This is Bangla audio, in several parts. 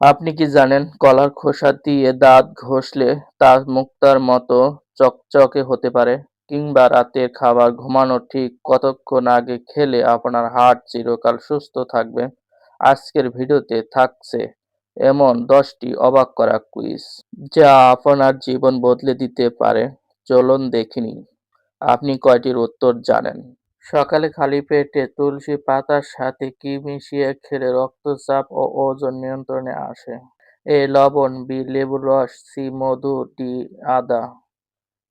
আপনি কি জানেন, কলার খোসা দিয়ে দাঁত ঘষলে তা মুক্তার মতো চকচকে হতে পারে? কিংবা রাতের খাবার ঘুমানোর ঠিক কতক্ষণ আগে খেলে আপনার হার্ট চিরকাল সুস্থ থাকবে? আজকের ভিডিওতে থাকছে এমন দশটি অবাক করা কুইজ যা আপনার জীবন বদলে দিতে পারে। চলুন দেখিনি আপনি কয়টির উত্তর জানেন? সকালে খালি পেটে তুলসী পাতার সাথে কি মিশিয়ে খেলে রক্তচাপ ও ওজন নিয়ন্ত্রণে আসে। এ লবণ বি লেবুর রস সি মধু ডি আদা।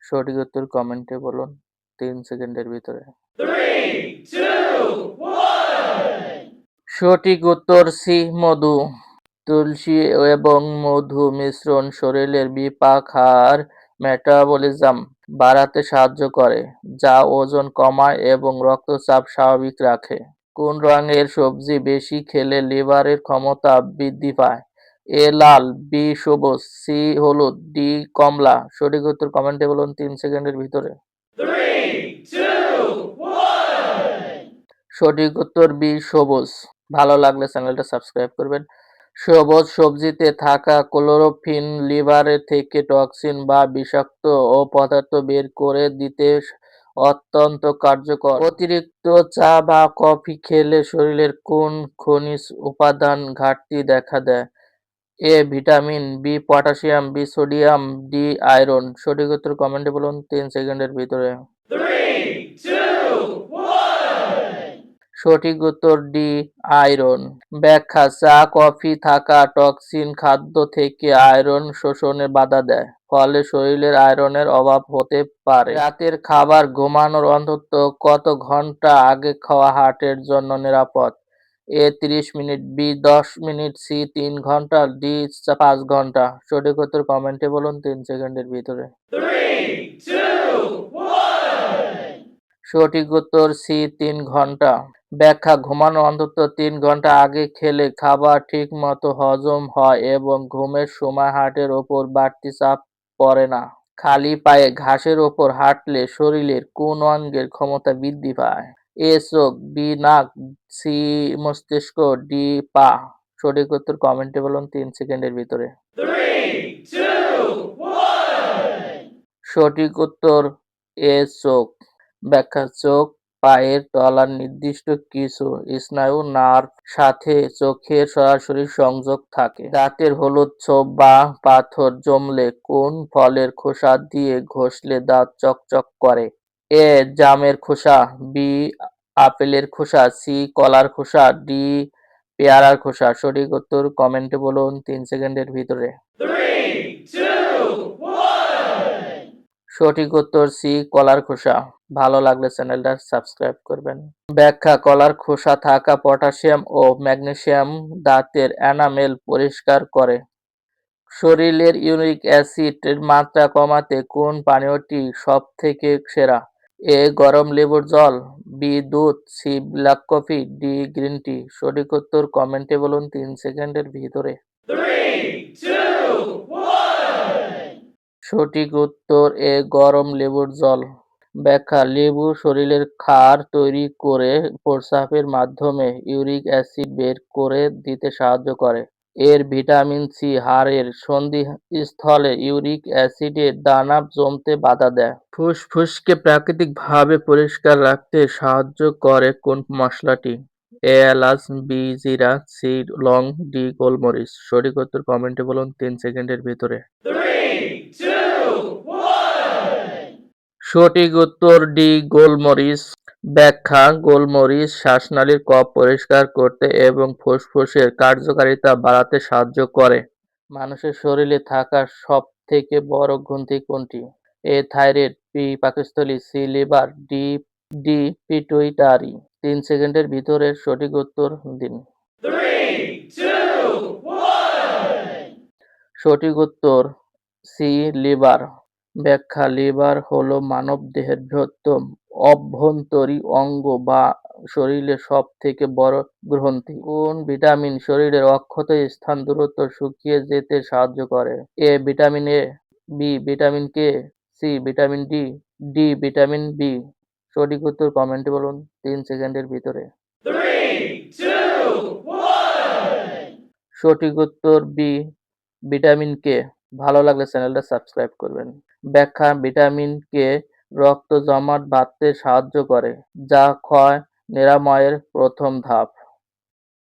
সঠিক উত্তর কমেন্টে বলুন তিন সেকেন্ডের ভিতরে. সঠিক উত্তর সি মধু। তুলসী এবং মধু মিশ্রণ শরীরের বিপাক মেটাবলিজম বাড়াতে সাহায্য করে। যা ওজন কমায় এবং রক্তচাপ স্বাভাবিক রাখে। কোন রঙের সবজি বেশি খেলে লিভারের ক্ষমতা বৃদ্ধি পায়? এ লাল বি সবুজ সি হলুদ ডি কমলা। সঠিক উত্তর কমেন্টে বলুন তিন সেকেন্ডের ভিতরে. সঠিক উত্তর বি সবুজ। ভালো লাগলে চ্যানেলটা সাবস্ক্রাইব করবেন। সবুজ সবজিতে থাকা ক্লোরোফিন লিভারের থেকে টক্সিন বা বিষাক্ত ও পদার্থ বের করে দিতে অত্যন্ত কার্যকর। অতিরিক্ত চা বা কফি খেলে শরীরের কোন খনিজ উপাদান ঘাটতি দেখা দেয়? A, vitamin, B, potassium, B, sodium, D, iron. সঠিক উত্তর কমেন্টে বলুন তিন সেকেন্ডের ভিতরে. সঠিক উত্তর ডি, আয়রন। ব্যাখ্যা, চা, কফি থাকা টক্সিন খাদ্য থেকে আয়রন শোষণে বাধা দেয়, ফলে শরীরের আয়রনের অভাব হতে পারে। রাতের খাবার ঘুমানোর অন্তত কত ঘণ্টা আগে খাওয়া হার্টের জন্য নিরাপদ? এ তিরিশ মিনিট, বি দশ মিনিট, সি তিন ঘণ্টা, ডি পাঁচ ঘণ্টা। সঠিক উত্তর কমেন্টে বলুন তিন সেকেন্ডের ভিতরে. সঠিক উত্তর সি তিন ঘণ্টা। ব্যাখ্যা ঘুমানো অন্তত তিন ঘণ্টা আগে খেলে খাবার ঠিক মতো হজম হয় এবং ঘুমের সময় হার্টের ওপর বাড়তি চাপ পড়ে না। খালি পায়ে ঘাসের ওপর হাঁটলে শরীরের কোন অঙ্গের ক্ষমতা বৃদ্ধি পায়? এ চোখ বি নাক সি মস্তিষ্ক ডি পা। সঠিক উত্তর কমেন্টে বলুন তিন সেকেন্ডের ভিতরে. সঠিক উত্তর এ চোখ ব্যাখ্যা চোখ পায়ের তলার নির্দিষ্ট কিছু স্নায়ু নার্ভ সাথে চোখের সরাসরি সংযোগ থাকে। দাঁতের হলুদ ছোপ বা পাথর জমলে কোন ফলের খোসা দিয়ে ঘষলে দাঁত চকচক করে? এ জামের খোসা বি আপেলের খোসা সি কলার খোসা ডি পেয়ারার খোসা। সঠিক উত্তর কমেন্টে বলুন তিন সেকেন্ডের ভিতরে. সঠিক উত্তর সি কলার খোসা। ভালো লাগলে চ্যানেলটা সাবস্ক্রাইব করবেন। ব্যাখ্যা কলার খোসা থাকা পটাশিয়াম ও ম্যাগনেসিয়াম দাঁতের অ্যানামেল পরিষ্কার করে। শরীরের ইউরিক অ্যাসিডের মাত্রা কমাতে কোন পানীয়টি সব থেকে সেরা? এ গরম লেবুর জল বি দুধ C black coffee D green tea. সঠিক উত্তর কমেন্টে বলুন তিন সেকেন্ডের ভিতরে. সঠিক উত্তর এ গরম লেবুর জল। ব্যাখ্যা, লেবু শরীরের ক্ষার তৈরি করে প্রস্রাবের মাধ্যমে ইউরিক অ্যাসিড বের করে দিতে সাহায্য করে। এর ভিটামিন সি হাড়ের সন্ধি স্থলে ইউরিক অ্যাসিডের দানা জমতে বাধা দেয়। ফুসফুসকে প্রাকৃতিকভাবে পরিষ্কার রাখতে সাহায্য করে কোন মশলাটি? এলাচ, বি, জিরা সি লং, ডি, গোলমরিচ। সঠিক উত্তর কমেন্টে বলুন তিন সেকেন্ডের ভিতরে. সঠিক উত্তর ডি গোলমরিচ। ব্যাখ্যা গোলমরিচ শ্বাসনালীর কফ পরিষ্কার করতে এবং ফুসফুসের কার্যকারিতা বাড়াতে সাহায্য করে। মানুষের শরীরে থাকা সব থেকে বড় গ্রন্থি কোনটি? এ থাইরয়েড বি পাকস্থলী C liver D D pituitary. তিন সেকেন্ডের ভিতরে সঠিক উত্তর দিন. সঠিক উত্তর সি লিভার। ব্যাখ্যা লিভার হলো মানবদেহের বৃহত্তম অভ্যন্তরীণ অঙ্গ বা শরীরের সব থেকে বড় গ্রন্থি। কোন ভিটামিন শরীরের অক্ষত স্থান দূরত্ব শুকিয়ে যেতে সাহায্য করে? A vitamin A B vitamin K C vitamin D D vitamin B. সঠিক উত্তর কমেন্টে বলুন তিন সেকেন্ডের ভিতরে. সঠিক উত্তর বি ভিটামিন কে। ভালো লাগলে চ্যানেলটা সাবস্ক্রাইব করবেন। ব্যাখ্যা, ভিটামিন কে রক্ত জমাট বাঁধতে সাহায্য করে। যা ক্ষয়, নিরাময়ের প্রথম ধাপ।